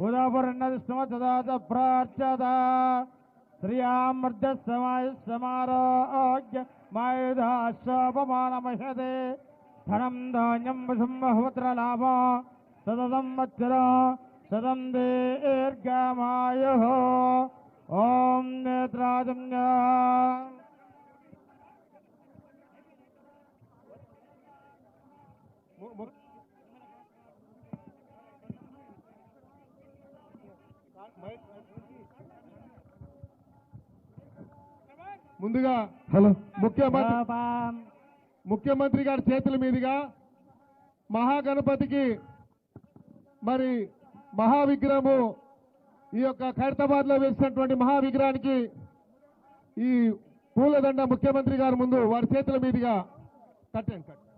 ఉదపురన్నదిష్టమతదాత ప్రార్చత శ్రియామర్ధసమాయుస్సమారోగ్య మాయుధాశ్రోపమానమహదే ధనం ధాన్యం వసుంబహుత్రలాభ సదసం వత్సర సదం దీర్ఘమాయు ఓం నేత్రాజమ్య ముందుగా హలో ముఖ్యమంత్రి ముఖ్యమంత్రి గారి చేతుల మీదుగా మహాగణపతికి మరి మహావిగ్రహము ఈ యొక్క ఖైరతాబాద్లో వేసినటువంటి మహావిగ్రహానికి ఈ పూలదండ ముఖ్యమంత్రి గారి ముందు వారి చేతుల మీదుగా కట్టండి కట్టండి.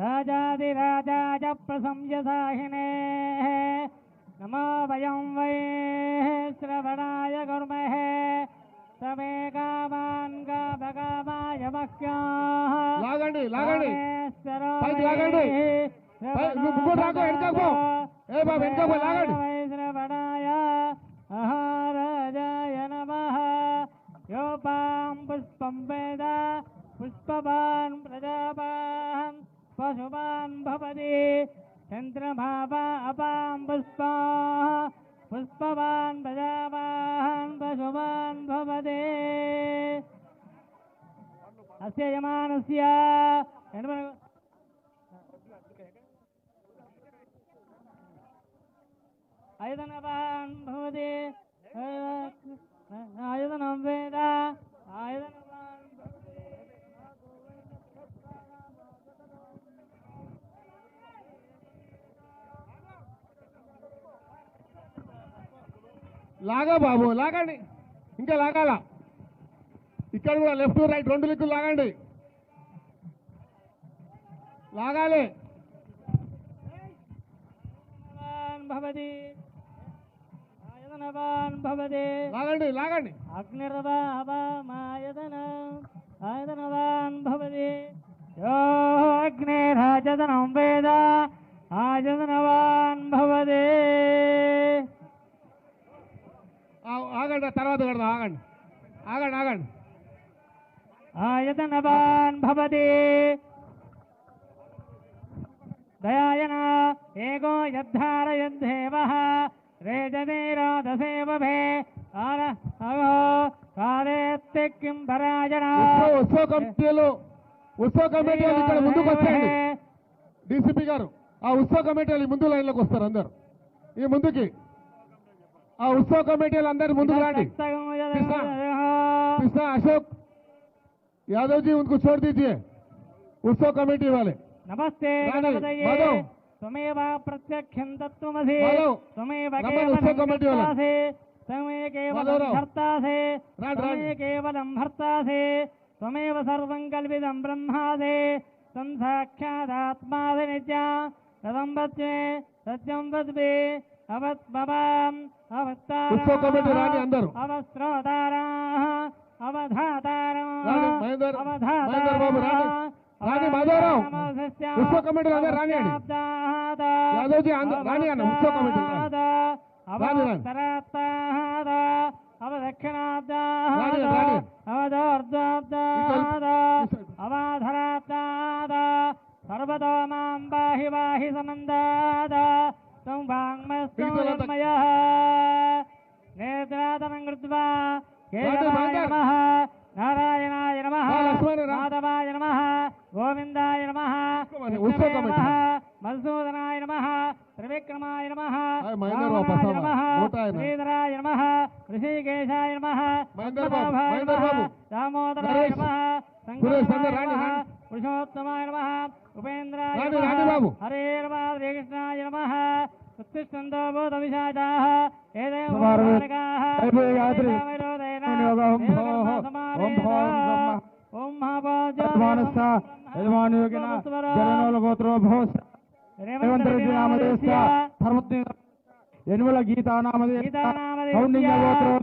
राजाधिराजाय प्रशंससाहिने नमो वयं वै श्रवणाय कुर्महे समे कामान् कामकामाय मह्याः లాగండి లాగండి రామేశ్వరో పైకి లాగండి. వై పై- నువ్వు ముగ్గురు రాకో, వెనకకు పో. ఏ బాబు, వెనకకు పో, లాగండి. వై శ్రవణాయ మహారాజాయ నమః యోపాం పుష్పం వేద పుష్పవాన్ ప్రజాపాన్ పశువాన్ భవతి చంద్రమాపా అపాం పుష్పా పుష్పవాన్ ప్రజాపాన్ పశువాన్ భవతి అస్య యమానస్య ఎనమ- ఆయుధనవాన్ భవతి ఆయుధనం వేద లాగా బాబు లాగండి. ఇంకా లాగాల? ఇక్కడ కూడా లెఫ్ట్ రైట్ రెండు లిక్కులు లాగండి. లాగాలి. లాగండి లాగండి. అగ్నిర్వామాయతన ఆయతనవాన్ భవతి. యో అగ్నిరాజతనం వేద. ఆయతనవాన్ భవతి ఆ తర్వాత కడదాం ఆగండి. ఆగండి ఆగండి. ఆయతనవాన్ భవతి. దయాయన ఏకో యద్ధారయద్ధేవ. రేజనీరాధసేవభే ఆర కాలేత్తి కిం పరాజన. ఉత్సవ కమిటీలు ఉత్సవ కమిటీలు ఇక్కడ ముందుకు వచ్చేయండి. డీసీపీ గారు ఆ ఉత్సవ కమిటీలు ముందు లైన్లోకి వస్తారు అందరు. ఈ ముందుకి. ఆ ఉత్సవ కమిటీలు అందరు ముందుకు రండి कृष्णा अशोक यादव जी उनको छोड़ दीजिए उत्सव कमेटी वाले నమస్తే రాణి, గణపతయే మాధవ్. త్వమేవ ప్రత్యక్షం తత్వమసి మాధవ్, త్వమేవ రమణ కేవలం ఉత్సవ కమిటీ వాళ్ళ. కర్తాసి త్వమే కేవలం మాధవరావు. భర్తాసి రాండి, త్వమే రాండి. కేవలం భర్తాసి త్వమేవ కమిటీ రాణి అందరూ. బాబు రాణి. రాణి మాధవరావు. ఉత్సవ కమిటీలు అందరూ రానియండి. యాదవ్జీ రాని అన్న, ఉత్సవ కమిటీలు రాని. రాని, రాని. రాని, రాని. అవాధరాబ్దాద సర్వతో మాం బాహి బాహి సమందాద మిగతాదంతా- వాంగ్మయ నేత్రాతనం కృత్వా కేశవాయ రాండి, నమః నారాయణాయ నమః. మాధవాయ నమః గోవిందాయ నమః. నమః మధుసూదనాయ నమః త్రివిక్రమాయ నమః. శ్రీధరాయ నమః ఋషికేశాయ నమః మహేందర్ నమః బాబు. పురుషోత్తమాయ నమః. ఉపేంద్రాయ. హరే నమ. శ్రీకృష్ణాయ నమః. ఉత్తిష్టంతో భూతవిశాచాः ఏదేవ కుమారుడు, బాలకాः అయిపోయి గాయత్రి. వేదవేదోదయన నేను యోగం భోః, దేవకర్మ ఓం భోః సమావేద. బ్రహ్మ. ఓం మహాభోజ వర్తమానస్థ యజమానుయోగిన జననోల గోత్రో భవస్ రేవంత్ రెడ్డి నామదేశ ధర్మత్ని యనుమల గీతా నామదేశ గీతానామదేశ కౌండిన్య గోత్రో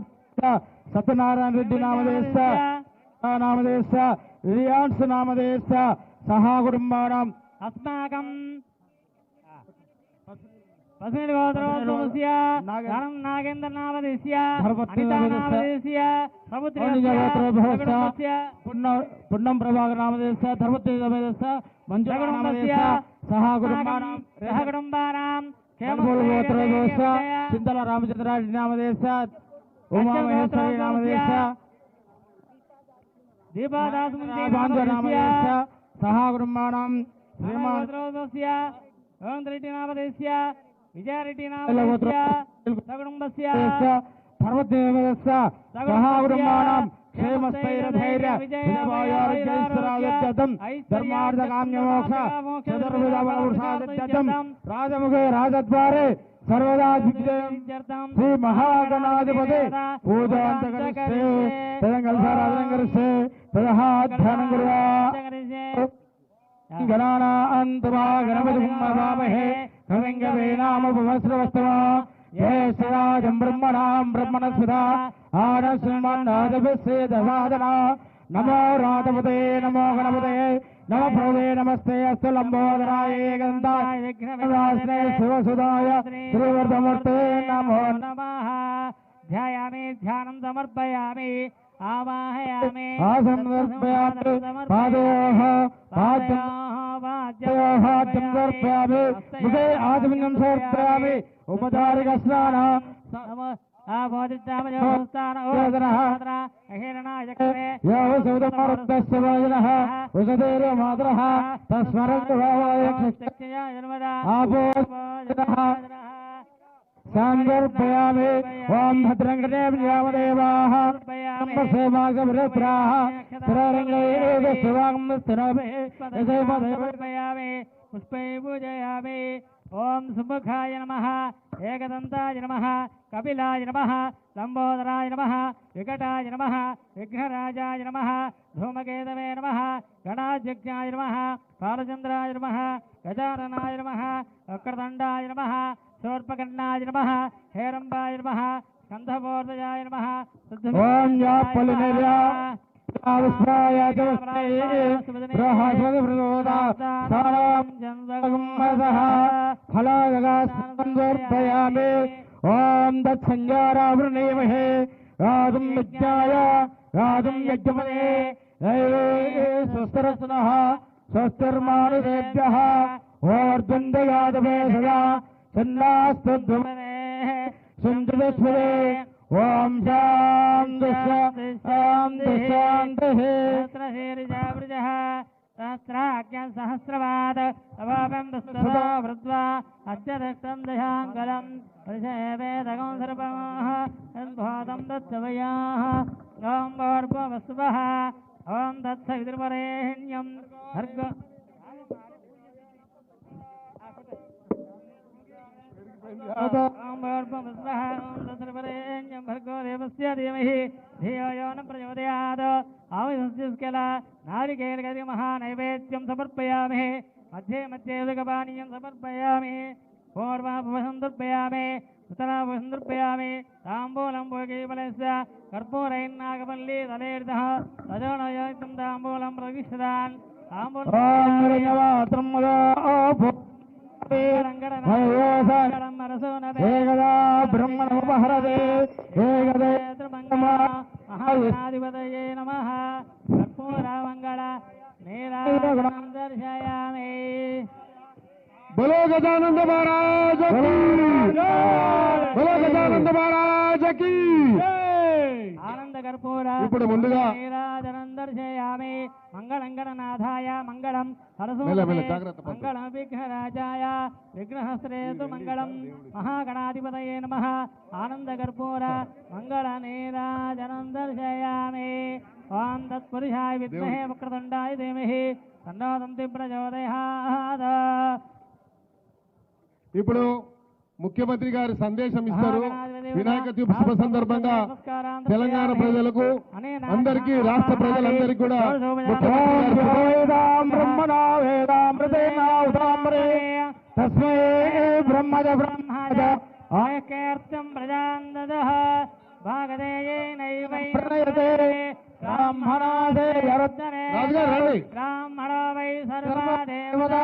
సత్యనారాయణ రెడ్డి నామదేశ నామదేశ రియాన్స్ నామదేశ సహా కుటుంబానం అస్మాకం పసిమిడి గోత్రోద్భవస్య నాగ- ధనం నాగేంద్ర నామదేశ్య అనితా నామదేశ్య, సముద్రస్య పున్నం ప్రభాకర్ నామదేశ నామదేశ మంజుల నామదేశ సహా కుటుంబానం సహకుటుంబానాం కనుగోలు గోత్రోద్భవస్య చింతల రామచంద్రారెడ్డి నామదేశ బాంధవ నామదేశ సహా కుటుంబానం శ్రీమాన్ గోత్రోద్భవస్య రెడ్డి నామదేశ్య విజయారెడ్డి గోత్ర నామదేశ్య సకుటుంబస్య పర్వతదేవదస్స సహా కుటుంబానం క్షేమస్థైర్యధైర్య విజయవాయోర్జైశ్వరాజత్యర్థం సర్వదా దిగ్జయం శ్రీ మహాగణాధిపతి పూజాంతకరిస్తే తదం కలసారాధనం కరిస్తే తదహాధ్యానం కుర్వా గణానాంతమా గణపతి మహామహే కవింగవేనామపమశ్రవస్తమా యేషరాజం బ్రహ్మణాం బ్రహ్మణస్పదా ఆనశ్రమన్నాదభిస్సే దశాదన నమో రాధపతే నమో గణపతే. నమ ప్రదే నమస్తే అస్తు లంబోదరాయ గంధాయ శివసుదాయ శ్రీవర్ధమూర్తే నమో నమః ధ్యాయామి ధ్యానం సమర్పయామి ఆవాహయామి ఆసనం సమర్పయామి పాదయోః పాద్యం పాదయోః పాద్యం సమర్పయామి ముఖే సమర్పయామి స్నాన ഹിരണായക്രേസവജന ഉഷതേരോ മാതൃ തസ്മരവായ ആപോ सांगर्पयामे ओम भद्रंगणे यामदेवाः। सेवागमृत्राः पुरारङ्गेव शिवां स्तरामे यसेव देवयामे पुष्पै पूजयामे। ఓం సుముఖాయ నమ ఏకదంతాయ నమ కపిలాయ నమ లంబోదరాయ నమ వికటాయ నమ విఘ్నరాజాయ నమ ధూమకేతవే నమ గణాధ్యక్షాయ నమ బాలచంద్రాయ నమ గజాననాయ నమ వక్రదండాయ నమ శూర్పకర్ణాయ నమ హేరంబాయ నమ స్కంధమూర్తయాయ నమ ఓం యా फलागस्पन्दोर्पयामि ॐ तत्सञ्जारावृणीमहे राजम् यज्ञाय राजम् यज्ञपदे स्वस्तरसुनः स्वस्तिर्मानुषेभ्यः ओर्द्वन्द्वयादवे सदा छन्दास्तद्वमने सन्तुतस्मदे ॐ शान्ति సహస్రవాద समर्पयामहे मध्ये मध्ये उदकपानीयं समर्पयामहे पूर्वापवसं दर्पयामे उतरापवसं दर्पयामे ताम्बूलम्बुकेवलस्य कर्पूरैन्नागपल्ली तलेर्दः तजोनयोक्तं ताम्बूलं प्रविशदान् एकदा ब्रह्मणमुपहरते एकदा महाविष्णु బలో గజానంద మహారాజ్కి ఆనంద కర్పూర ఇప్పుడు ముందుగా దర్శయామి మంగళం. గణనాథాయ మంగళం విఘ్నరాజాయ విఘ్నహస్త్రేతు మంగళం. మహాగణాధిపతయే నమ. ఆనంద కర్పూర మంగళ నీరాజనం దర్శయామి ఓం తత్పురుషాయ విద్మహే వక్రతుండాయ ధీమహి. ప్రచోదయాత్. ఇప్పుడు ముఖ్యమంత్రి గారు సందేశం ఇస్తారు. వినాయక చవితి శుభ సందర్భంగా తెలంగాణ ప్రజలకు అందరికీ రాష్ట్ర ప్రజలందరికీ కూడా తస్మై బ్రహ్మజ బ్రహ్మజ. ఆయకేర్తం ప్రజాందదః. బ్రాహ్మణాదే రండి. బ్రాహ్మణో వై సర్వా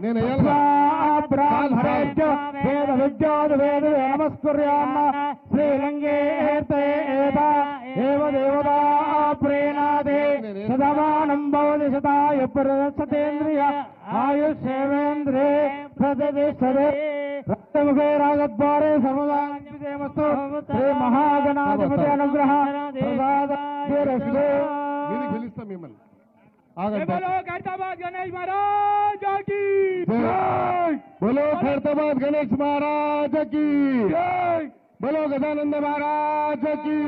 నేను వేయాలి బ్రాహ్మణేభ్య వేద ప్రేణాదే శతమానం భవతి శతాయ ప్రదర్శతేంద్రియ రక్తముఖే రాగద్వారే శ్రీ మహాగణాధిపతి అనుగ్రహ ప్రసాద మీదికి పిలుస్తాం మిమ్మల్ని. ఆగండి గణేష్ మహారాజ్ की జై. బోలో ఖైరతాబాద్ గణేష్ మహారాజ్కి. బోలో మహారాజ్కి.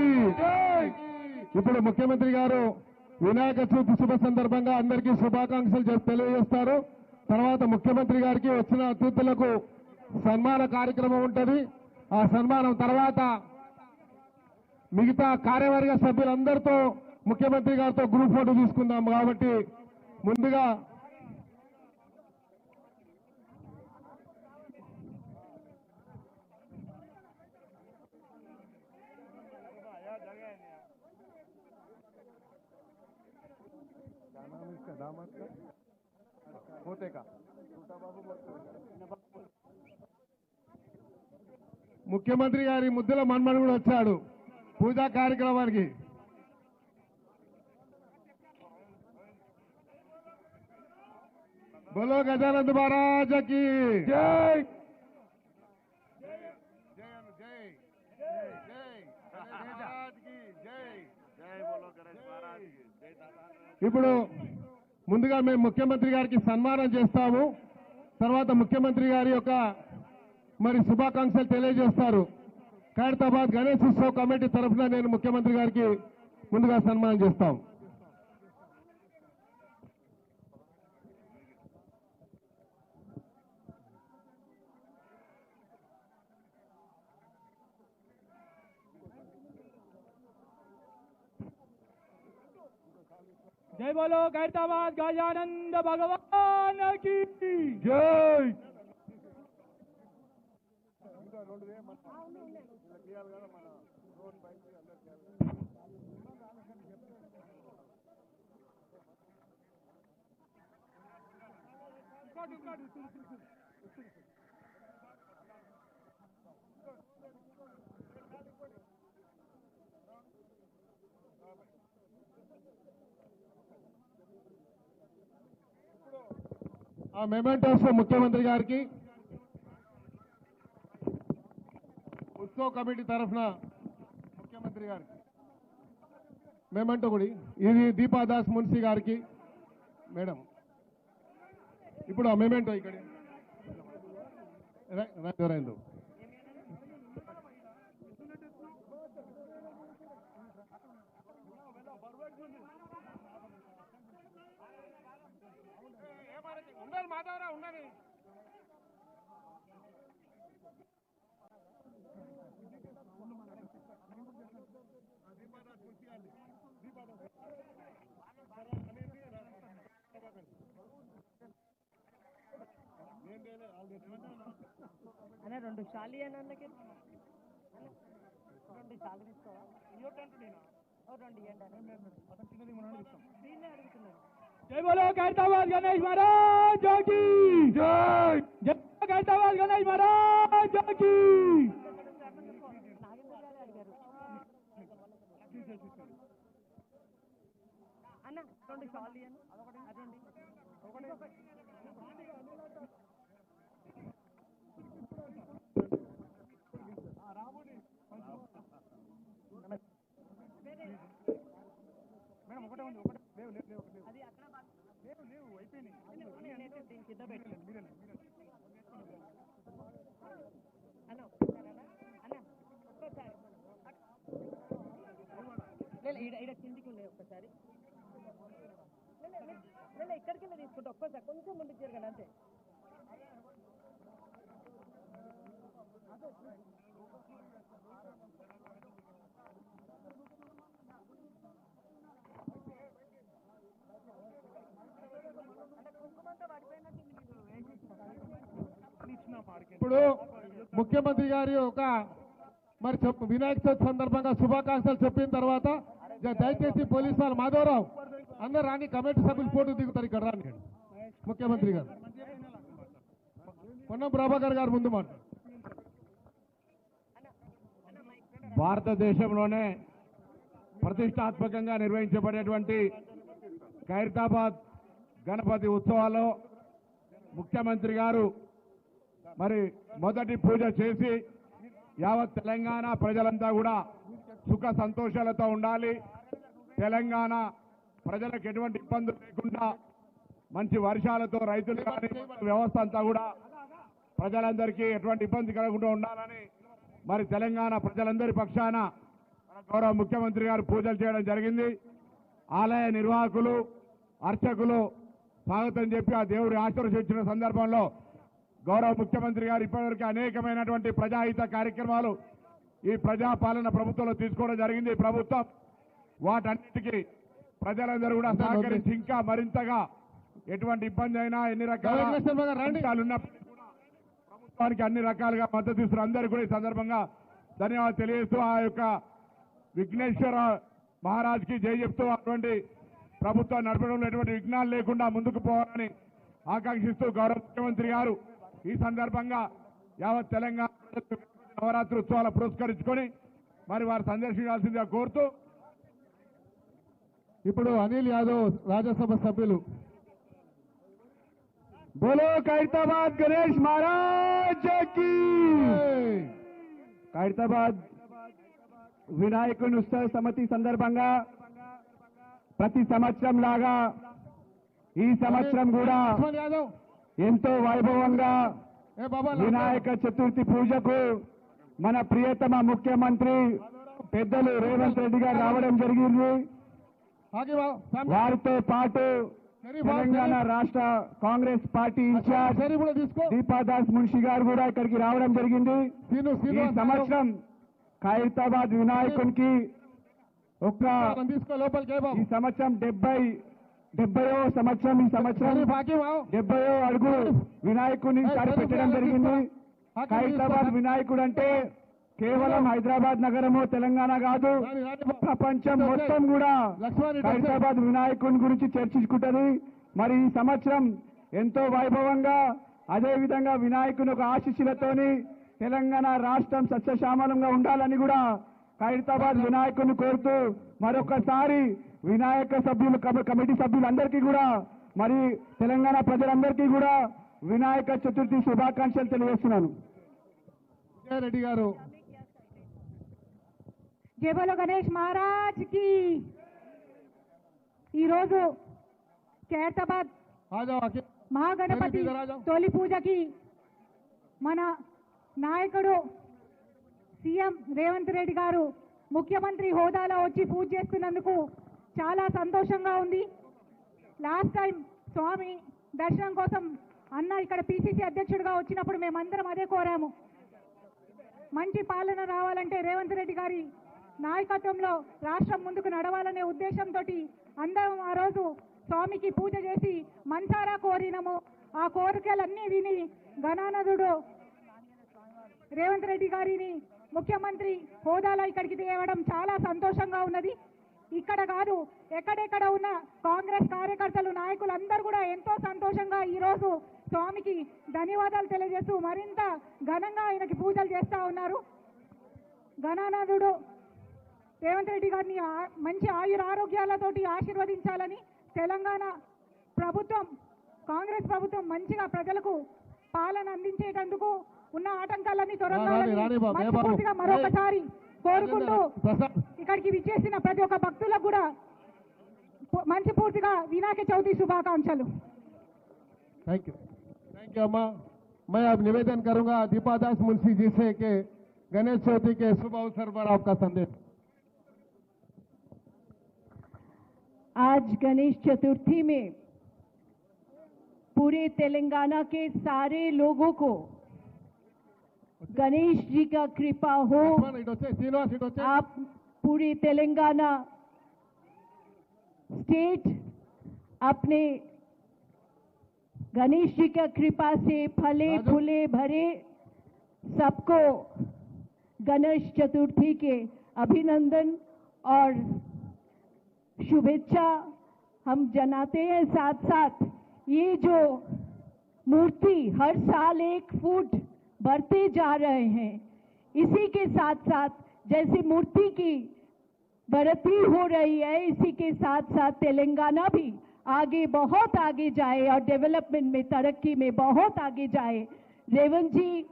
ఇప్పుడు ముఖ్యమంత్రి గారు వినాయక చవితి శుభ సందర్భంగా అందరికీ శుభాకాంక్షలు తెలియజేస్తారు. తర్వాత ముఖ్యమంత్రి గారికి వచ్చిన అతిథులకు సన్మాన కార్యక్రమం ఉంటది. ఆ సన్మానం తర్వాత మిగతా కార్యవర్గ సభ్యులందరితో ముఖ్యమంత్రి గారితో గ్రూప్ ఫోటో తీసుకుందాం కాబట్టి ముందుగా ముఖ్యమంత్రి గారి ముద్దుల మన్మడు కూడా వచ్చాడు. పూజా కార్యక్రమానికి. బోలో గజానంద్ మహారాజకి. జై. ఇప్పుడు ముందుగా మేము ముఖ్యమంత్రి గారికి సన్మానం చేస్తాము. తర్వాత ముఖ్యమంత్రి గారి యొక్క మరి శుభాకాంక్షలు తెలియజేస్తారు. ఖైరతాబాద్ గణేష్ ఉత్సవ్ కమిటీ తరఫున నేను ముఖ్యమంత్రి గారికి ముందుగా సన్మానం చేస్తాం. जय मेमेंटो मुख्यमंत्री गारी ఉత్సవ కమిటీ తరఫున ముఖ్యమంత్రి గారికి మెమెంటో కూడా ఇది దీపాదాస్ మున్సీ గారికి మేడం ఇప్పుడు ఆ ఇక్కడ ర- మాధవరావు ఎవరైందో అనే రెండు షాలి అని అన్నకి రెండు షాలు తీసుకోవా ఓ రెండు ఇవ్వండి అని. దీన్నే అడుగుతున్నాను జై బోలో ఖైరతాబాద్ గణేష్ మహారాజ్ की జై! జై ఖైరతాబాద్ గణేష్ మహారాజ్ की రెండు షాల్ ఇవ్వండి అదొకటి మేడం ఒకటే ఉంది ఒకటే. లేవు లేవు లేవు అది అక్కడ లేవు లేవు అయిపోయినాయి. దీని కింద పెట్టలేదు మీరేనా అన్న ఒక్కసారి అన్న అన్న ఒక్కసారి. లేదు ఈడ ఈడ కిందికి ఉండే ఒక్కసారి. ఇక్కడికి వెళ్ళి తీసుకుంటా ఒక్కసారి కొంచెం ముందుకు జరగండి అంతే. ఇప్పుడు ముఖ్యమంత్రి గారి ఒక మరి చెప్పు వినాయక చవితి సందర్భంగా శుభాకాంక్షలు చెప్పిన తర్వాత దయచేసి పోలీసు వాళ్ళు మాధవరావు. అందరు రాని కమిటీ సభ్యులు ఫోటో దిగుతారు ఇక్కడ రాని ముఖ్యమంత్రి గారు. పొన్నం ప్రభాకర్ గారు ముందు మాట భారతదేశంలోనే ప్రతిష్టాత్మకంగా నిర్వహించబడేటువంటి ఖైరతాబాద్ గణపతి ఉత్సవాల్లో ముఖ్యమంత్రి గారు మరి మొదటి పూజ చేసి యావత్ తెలంగాణ ప్రజలంతా కూడా సుఖ సంతోషాలతో ఉండాలి. తెలంగాణ ప్రజలకు ఎటువంటి ఇబ్బందులు లేకుండా మంచి వర్షాలతో రైతులు కానీ వ్యవస్థ అంతా కూడా ప్రజలందరికీ ఎటువంటి ఇబ్బంది కలగకుండా ఉండాలని మరి తెలంగాణ ప్రజలందరి పక్షాన గౌరవ ముఖ్యమంత్రి గారు పూజలు చేయడం జరిగింది. ఆలయ నిర్వాహకులు అర్చకులు స్వాగతం చెప్పి ఆ దేవుడి ఆశీర్వదించిన సందర్భంలో గౌరవ ముఖ్యమంత్రి గారు ఇప్పటివరకు అనేకమైనటువంటి ప్రజాహిత కార్యక్రమాలు ఈ ప్రజాపాలన ప్రభుత్వంలో తీసుకోవడం జరిగింది. ప్రభుత్వం వాటన్నిటికీ ప్రజలందరూ కూడా సహకరించి ఇంకా మరింతగా ఎటువంటి ఇబ్బంది అయినా ఎన్ని రకాల ప్రభుత్వానికి అన్ని రకాలుగా మద్దతు ఇస్తున్న అందరికీ కూడా ఈ సందర్భంగా ధన్యవాదాలు తెలియజేస్తూ ఆ యొక్క విఘ్నేశ్వర మహారాజ్కి జై చెప్తూ అటువంటి ప్రభుత్వం నడపడంలో ఎటువంటి విఘ్నాలు లేకుండా ముందుకు పోవాలని ఆకాంక్షిస్తూ గౌరవ ముఖ్యమంత్రి గారు ఈ సందర్భంగా యావత్ తెలంగాణ నవరాత్రి ఉత్సవాలు పురస్కరించుకొని మరి వారు సందర్శించాల్సిందిగా కోరుతూ ఇప్పుడు అనిల్ యాదవ్ రాజ్యసభ సభ్యులు. బోలో ఖైరతాబాద్ గణేష్ మహారాజ్ ఖైరతాబాద్ వినాయకుని ఉత్సవ సమితి సందర్భంగా ప్రతి సంవత్సరం లాగా ఈ సంవత్సరం కూడా ఎంతో వైభవంగా వినాయక చతుర్థి పూజకు మన ప్రియతమ ముఖ్యమంత్రి పెద్దలు రేవంత్ రెడ్డి గారు రావడం జరిగింది. వారితో పాటు తెలంగాణ. రాష్ట్ర కాంగ్రెస్ పార్టీ ఇన్ఛార్జ్ తీసుకో. దీపాదాస్ మున్షి గారు కూడా ఇక్కడికి రావడం జరిగింది. ఈ సంవత్సరం ఖైరతాబాద్ వినాయకునికి ఏ ఈ సంవత్సరం డెబ్బై డెబ్బయో సంవత్సరం ఈ సంవత్సరం. డెబ్బయో అడుగు వినాయకుని ఈసారి పెట్టడం జరిగింది. ఖైరతాబాద్ వినాయకుడు అంటే కేవలం హైదరాబాద్ నగరము తెలంగాణ కాదు. ప్రపంచం మొత్తం కూడా. ఖైరతాబాద్ వినాయకుని గురించి చర్చించుకుంటది మరి ఈ సంవత్సరం ఎంతో వైభవంగా అదే విధంగా వినాయకుని ఒక ఆశీస్సులతోని తెలంగాణ రాష్ట్రం సస్యశ్యామలంగా ఉండాలని కూడా ఖైరతాబాద్ వినాయకుని కోరుతూ మరొకసారి వినాయక సభ్యులు కమ- కమిటీ సభ్యులందరికీ కూడా మరి తెలంగాణ ప్రజలందరికీ కూడా వినాయక చతుర్థి శుభాకాంక్షలు తెలియజేస్తున్నాను విజయారెడ్డి గారు జై బోలో గణేష్ మహారాజ్కి. ఈరోజు ఖైరతాబాద్ మహాగణపతి. తొలి పూజకి మన నాయకుడు సీఎం రేవంత్ రెడ్డి గారు ముఖ్యమంత్రి హోదాలో వచ్చి పూజ చేస్తున్నందుకు చాలా సంతోషంగా ఉంది. లాస్ట్ టైం స్వామి దర్శనం కోసం అన్న ఇక్కడ పిసిసి అధ్యక్షుడిగా వచ్చినప్పుడు మేమందరం అదే కోరాము. మంచి పాలన రావాలంటే రేవంత్ రెడ్డి గారి నాయకత్వంలో రాష్ట్రం ముందుకు నడవాలనే ఉద్దేశంతో అందరం ఆ రోజు స్వామికి పూజ చేసి మంచారా కోరినము. ఆ కోరికలన్నీ విని గణానదుడు రేవంత్ రెడ్డి గారిని ముఖ్యమంత్రి హోదాలో ఇక్కడికి తేవడం చాలా సంతోషంగా ఉన్నది. ఇక్కడ కాదు ఎక్కడెక్కడ ఉన్న కాంగ్రెస్ కార్యకర్తలు నాయకులు అందరూ కూడా ఎంతో సంతోషంగా ఈరోజు స్వామికి ధన్యవాదాలు తెలియజేస్తూ మరింత ఘనంగా ఆయనకి పూజలు చేస్తూ ఉన్నారు. గణానాథుడు రేవంత్ రెడ్డి గారిని ఆ- మంచి ఆయుర ఆరోగ్యాలతోటి ఆశీర్వదించాలని తెలంగాణ ప్రభుత్వం కాంగ్రెస్ ప్రభుత్వం మంచిగా ప్రజలకు పాలన అందించేటందుకు ఉన్న ఆటంకాలన్నీ రాని, రాని తొలగాలని బాబు, ఏ బాబు. మనస్ఫూర్తిగా మరొకసారి కోరుకుంటూ ప్రసాద్ ఇక్కడికి విచ్చేసిన ప్రతి ఒక్క భక్తులకు కూడా పు- మంచి పూర్తిగా వినాయక చవితి శుభాకాంక్షలు थैंक यू थैंक यू अम्मा मैं अब निवेदन करूंगा दीपादास मुंशी जी से कि गणेश चौथी के शुभ अवसर पर आपका संदेश आज गणेश चतुर्थी में पूरे तेलंगाना के सारे लोगों को गणेश जी का कृपा हो। आप पूरे तेलंगाना स्टेट अपने गणेश जी का कृपा से फले फूले भरे सबको गणेश चतुर्थी के अभिनंदन और शुभेच्छा। हम जनाते हैं साथ साथ ये जो मूर्ति हर साल एक फुट बढ़ते जा रहे हैं, इसी के साथ साथ जैसे मूर्ति की बढ़ती हो रही है, इसी के साथ साथ तेलंगाना भी आगे, बहुत आगे जाए और डेवलपमेंट में, तरक्की में बहुत आगे जाए। रेवंत जी,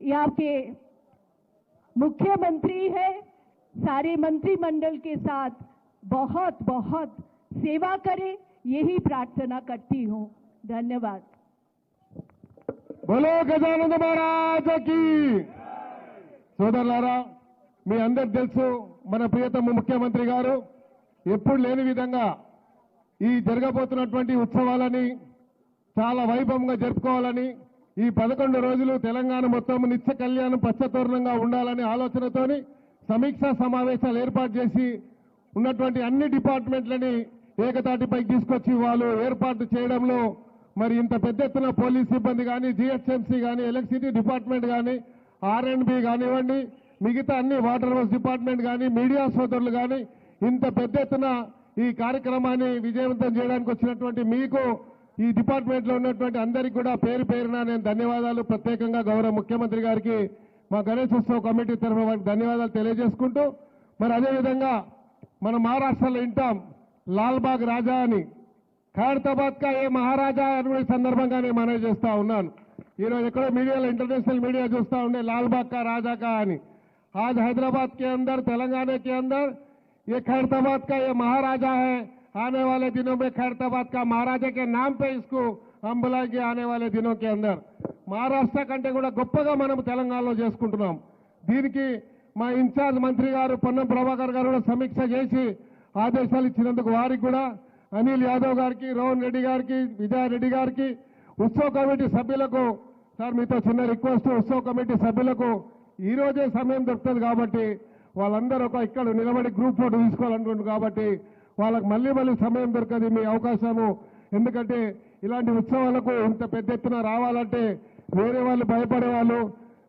यहाँ के मुख्यमंत्री है, सारे मंत्रिमंडल के साथ बहुत बहुत सेवा करें यही प्रार्थना करती हूँ धन्यवाद బోలో గజానంద మహారాజకి సోదరులారా మీ అందరికి తెలుసు మన ప్రియతమ ముఖ్యమంత్రి గారు ఎప్పుడు లేని విధంగా ఈ జరగబోతున్నటువంటి ఉత్సవాలని చాలా వైభవంగా జరుపుకోవాలని ఈ పదకొండు రోజులు తెలంగాణ మొత్తం నిత్య కళ్యాణం పచ్చతోరణంగా ఉండాలనే ఆలోచనతోని సమీక్షా సమావేశాలు ఏర్పాటు చేసి ఉన్నటువంటి అన్ని డిపార్ట్మెంట్లని ఏకతాటిపైకి తీసుకొచ్చి వాళ్ళు ఏర్పాటు చేయడంలో మరి ఇంత పెద్ద ఎత్తున పోలీస్ సిబ్బంది కానీ జిహెచ్ఎంసీ కానీ ఎలక్ట్రిసిటీ డిపార్ట్మెంట్ కానీ ఆర్ అండ్ బి కానివ్వండి మిగతా అన్ని వాటర్ వర్క్స్ డిపార్ట్మెంట్ కానీ మీడియా సోదరులు కానీ ఇంత పెద్ద ఎత్తున ఈ కార్యక్రమాన్ని విజయవంతం చేయడానికి వచ్చినటువంటి మీకు ఈ డిపార్ట్మెంట్లో ఉన్నటువంటి అందరికీ కూడా పేరు పేరున నేను ధన్యవాదాలు. ప్రత్యేకంగా గౌరవ ముఖ్యమంత్రి గారికి మా గణేశోత్సవ కమిటీ తరఫున వారికి ధన్యవాదాలు తెలియజేసుకుంటూ మరి అదేవిధంగా మన మహారాష్ట్రలో వింటాం లాల్బాగ్ రాజా అని ఖైరతాబాద్ కా ఏ మహారాజా అని ఈ సందర్భంగా నేను మనవి చేస్తా ఉన్నాను ఈరోజు ఎక్కడో మీడియాలో ఇంటర్నేషనల్ మీడియా చూస్తా ఉండే లాల్బాగ్ కా రాజా కా అని आज हैदराबाद के अंदर तेलंगाना के अंदर ये खैरताबाद का ये महाराजा है आने वाले दिनों में खैरताबाद का महाराजा के नाम पे इसको हम बुलाएंगे आने वाले दिनों के अंदर మహారాష్ట్ర కంటే కూడా గొప్పగా మనం తెలంగాణలో చేసుకుంటున్నాం దీనికి మా ఇన్ఛార్జ్ మంత్రి గారు పొన్నం ప్రభాకర్ గారు కూడా సమీక్ష చేసి ఆదేశాలు ఇచ్చినందుకు వారికి కూడా అనిల్ యాదవ్ గారికి రోహన్ రెడ్డి గారికి విజయారెడ్డి గారికి ఉత్సవ కమిటీ సభ్యులకు సార్ మీతో చిన్న రిక్వెస్ట్ ఉత్సవ కమిటీ సభ్యులకు ఈ రోజే సమయం దొరుకుతుంది కాబట్టి వాళ్ళందరూ ఒక ఇక్కడ నిలబడి గ్రూప్ ఫోటో తీసుకోవాలనుకుంటున్నారు కాబట్టి వాళ్ళకి మళ్ళీ మళ్ళీ సమయం దొరకదు మీ అవకాశము. ఎందుకంటే ఇలాంటి ఉత్సవాలకు ఇంత పెద్ద ఎత్తున రావాలంటే వేరే వాళ్ళు భయపడే వాళ్ళు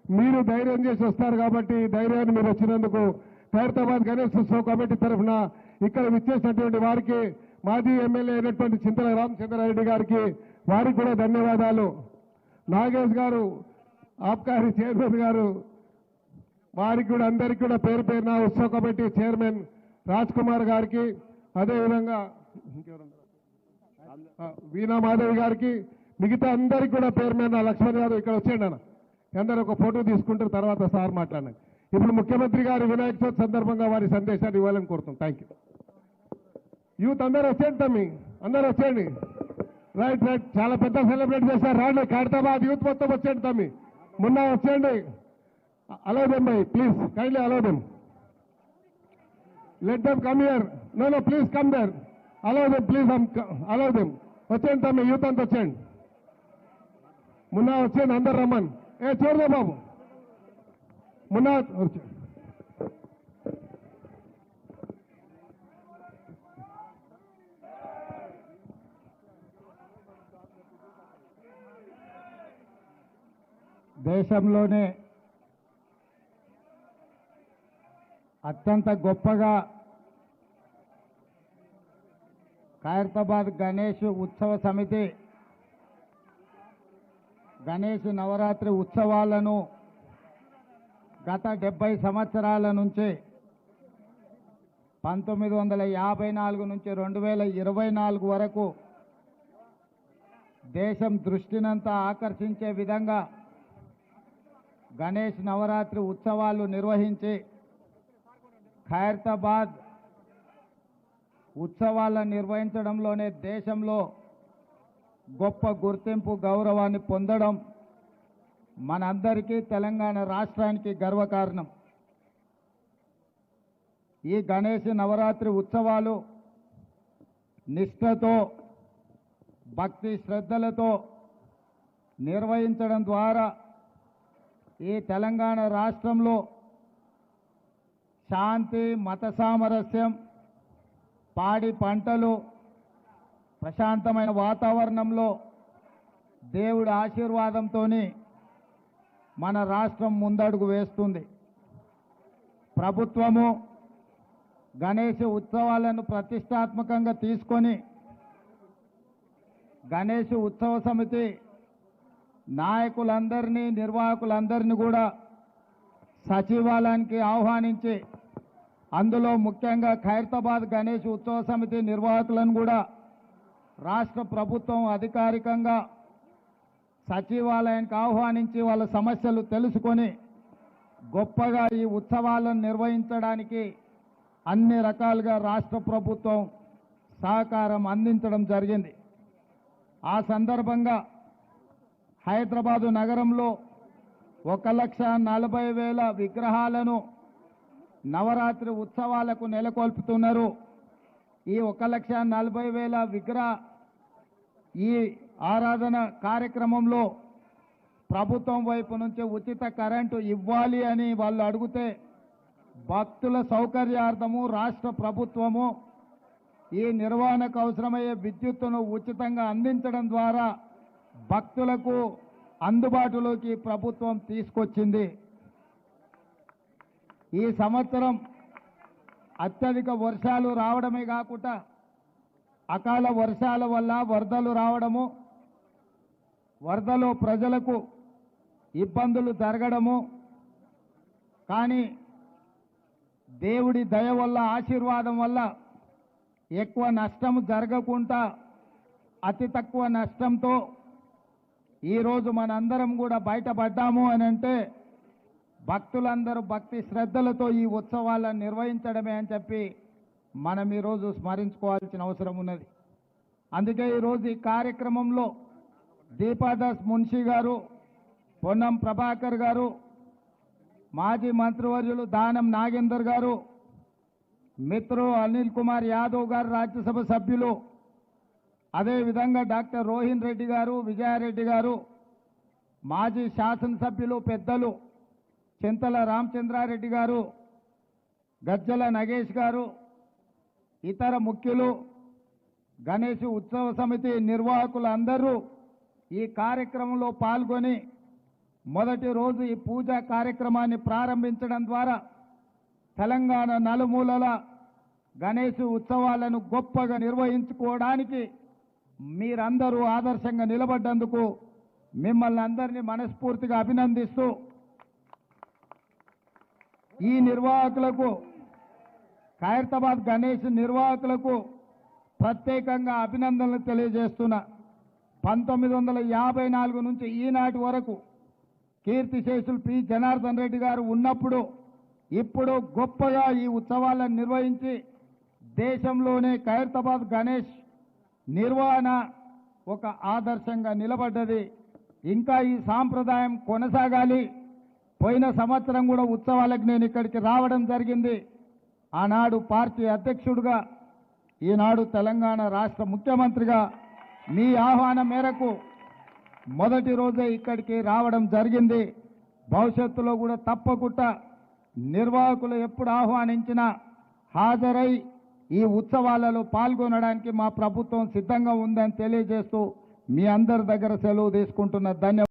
మీరు ధైర్యం చేసి వస్తారు కాబట్టి ధైర్యాన్ని మీరు వచ్చినందుకు ఖైరతాబాద్ గణేష్ ఉత్సవ కమిటీ తరఫున ఇక్కడ విచ్చేసినటువంటి వారికి మాజీ ఎమ్మెల్యే అయినటువంటి చింతల రామచంద్రారెడ్డి గారికి వారికి కూడా ధన్యవాదాలు. నాగేష్ గారు ఆబ్కారీ చైర్మన్ గారు వారికి కూడా అందరికీ కూడా పేరు పేరున ఉత్సవ కమిటీ చైర్మన్ రాజ్ కుమార్ గారికి అదేవిధంగా వీణా మాధవి గారికి మిగతా అందరికీ కూడా పేరు మీద లక్ష్మణ్ గారు ఇక్కడ వచ్చేయండి అన్న. అందరూ ఒక ఫోటో తీసుకుంటారు తర్వాత సార్ మాట్లాడండి. ఇప్పుడు ముఖ్యమంత్రి గారు వినాయక చవితి సందర్భంగా వారి సందేశాన్ని ఇవ్వాలని కోరుతాం. థ్యాంక్ యూ యూత్ అందరూ వచ్చేయండి తమ్మి. అందరూ వచ్చేయండి. రైట్ రైట్ చాలా పెద్ద సెలబ్రేట్ చేశారు. రాండి ఖైరతాబాద్ యూత్ మొత్తం వచ్చేయండి తమ్మి. మొన్న వచ్చేయండి. Allow them by please kindly allow them let them come here no no please come there allow them please allow them వచ్చేయండి తమ్మి యూత్ అంతా వచ్చేయండి. మున్నా వచ్చేయండి అందరు రమ్మని. ఏ చూడదా బాబు. మొన్న దేశంలోనే అత్యంత గొప్పగా ఖైరతాబాద్ గణేష్ ఉత్సవ సమితి గణేష్ నవరాత్రి ఉత్సవాలను గత డెబ్బై సంవత్సరాల నుంచి పంతొమ్మిది వందల యాభై నాలుగు నుంచి రెండు వేల ఇరవై నాలుగు వరకు దేశం దృష్టినంతా ఆకర్షించే విధంగా గణేష్ నవరాత్రి ఉత్సవాలు నిర్వహించి ఖైరతాబాద్ ఉత్సవాలను నిర్వహించడంలోనే దేశంలో గొప్ప గుర్తింపు గౌరవాన్ని పొందడం మనందరికీ తెలంగాణ రాష్ట్రానికి గర్వకారణం. ఈ గణేష్ నవరాత్రి ఉత్సవాలు నిష్ఠతో భక్తి శ్రద్ధలతో నిర్వహించడం ద్వారా ఈ తెలంగాణ రాష్ట్రంలో శాంతి మత సామరస్యం పాడి పంటలు ప్రశాంతమైన వాతావరణంలో దేవుడి ఆశీర్వాదంతో మన రాష్ట్రం ముందడుగు వేస్తుంది. ప్రభుత్వము గణేష్ ఉత్సవాలను ప్రతిష్టాత్మకంగా తీసుకొని గణేష్ ఉత్సవ సమితి నాయకులందరినీ నిర్వాహకులందరినీ కూడా సచివాలయానికి ఆహ్వానించి అందులో ముఖ్యంగా ఖైరతాబాద్ గణేష్ ఉత్సవ సమితి నిర్వాహకులను కూడా రాష్ట్ర ప్రభుత్వం అధికారికంగా సచివాలయానికి ఆహ్వానించి వాళ్ళ సమస్యలు తెలుసుకొని గొప్పగా ఈ ఉత్సవాలను నిర్వహించడానికి అన్ని రకాలుగా రాష్ట్ర ప్రభుత్వం సహకారం అందించడం జరిగింది. ఆ సందర్భంగా హైదరాబాదు నగరంలో ఒక లక్ష నలభై వేల విగ్రహాలను నవరాత్రి ఉత్సవాలకు నెలకొల్పుతున్నారు. ఈ ఒక లక్ష నలభై వేల విగ్రహ ఈ ఆరాధన కార్యక్రమంలో ప్రభుత్వం వైపు నుంచి ఉచిత కరెంటు ఇవ్వాలి అని వాళ్ళు అడిగితే భక్తుల సౌకర్యార్థము రాష్ట్ర ప్రభుత్వము ఈ నిర్వహణకు అవసరమయ్యే విద్యుత్తును ఉచితంగా అందించడం ద్వారా భక్తులకు అందుబాటులోకి ప్రభుత్వం తీసుకొచ్చింది. ఈ సంవత్సరం అత్యధిక వర్షాలు రావడమే కాకుండా అకాల వర్షాల వల్ల వరదలు రావడము వరదలో ప్రజలకు ఇబ్బందులు జరగడము కానీ దేవుడి దయ వల్ల ఆశీర్వాదం వల్ల ఎక్కువ నష్టం జరగకుండా అతి తక్కువ నష్టంతో ఈరోజు మనందరం కూడా బయటపడ్డాము అని అంటే భక్తులందరూ భక్తి శ్రద్ధలతో ఈ ఉత్సవాలను నిర్వహించడమే అని చెప్పి మనం ఈరోజు స్మరించుకోవాల్సిన అవసరం ఉన్నది. అందుకే ఈరోజు ఈ కార్యక్రమంలో దీపాదాస్ మున్షి గారు పొన్నం ప్రభాకర్ గారు మాజీ మంత్రివర్యులు దానం నాగేందర్ గారు మిత్రు అనిల్ కుమార్ యాదవ్ గారు రాజ్యసభ సభ్యులు అదేవిధంగా డాక్టర్ రోహిన్ రెడ్డి గారు విజయారెడ్డి గారు మాజీ శాసనసభ్యులు పెద్దలు చింతల రామచంద్రారెడ్డి గారు గజ్జల నగేష్ గారు ఇతర ముఖ్యులు గణేష్ ఉత్సవ సమితి నిర్వాహకులందరూ ఈ కార్యక్రమంలో పాల్గొని మొదటి రోజు ఈ పూజా కార్యక్రమాన్ని ప్రారంభించడం ద్వారా తెలంగాణ నలుమూలల గణేష్ ఉత్సవాలను గొప్పగా నిర్వహించుకోవడానికి మీరందరూ ఆదర్శంగా నిలబడ్డందుకు మిమ్మల్ని అందరినీ మనస్ఫూర్తిగా అభినందిస్తూ ఈ నిర్వాహకులకు ఖైరతాబాద్ గణేష్ నిర్వాహకులకు ప్రత్యేకంగా అభినందనలు తెలియజేస్తున్నా. పంతొమ్మిది వందల యాభై నాలుగు నుంచి ఈనాటి వరకు కీర్తిశేషులు పి. జనార్దన్ రెడ్డి గారు ఉన్నప్పుడు ఇప్పుడు గొప్పగా ఈ ఉత్సవాలను నిర్వహించి దేశంలోనే ఖైరతాబాద్ గణేష్ నిర్వహణ ఒక ఆదర్శంగా నిలబడ్డది. ఇంకా ఈ సాంప్రదాయం కొనసాగాలి. పోయిన సంవత్సరం కూడా ఉత్సవాలకు నేను ఇక్కడికి రావడం జరిగింది. ఆనాడు పార్టీ అధ్యక్షుడుగా ఈనాడు తెలంగాణ రాష్ట్ర ముఖ్యమంత్రిగా మీ ఆహ్వానం మేరకు మొదటి రోజే ఇక్కడికి రావడం జరిగింది. భవిష్యత్తులో కూడా తప్పకుండా నిర్వాహకులు ఎప్పుడు ఆహ్వానించినా హాజరై ఈ ఉత్సవాలలో పాల్గొనడానికి మా ప్రభుత్వం సిద్ధంగా ఉందని తెలియజేస్తూ మీ అందరి దగ్గర సెలవు తీసుకుంటున్న ధన్యవాదాలు.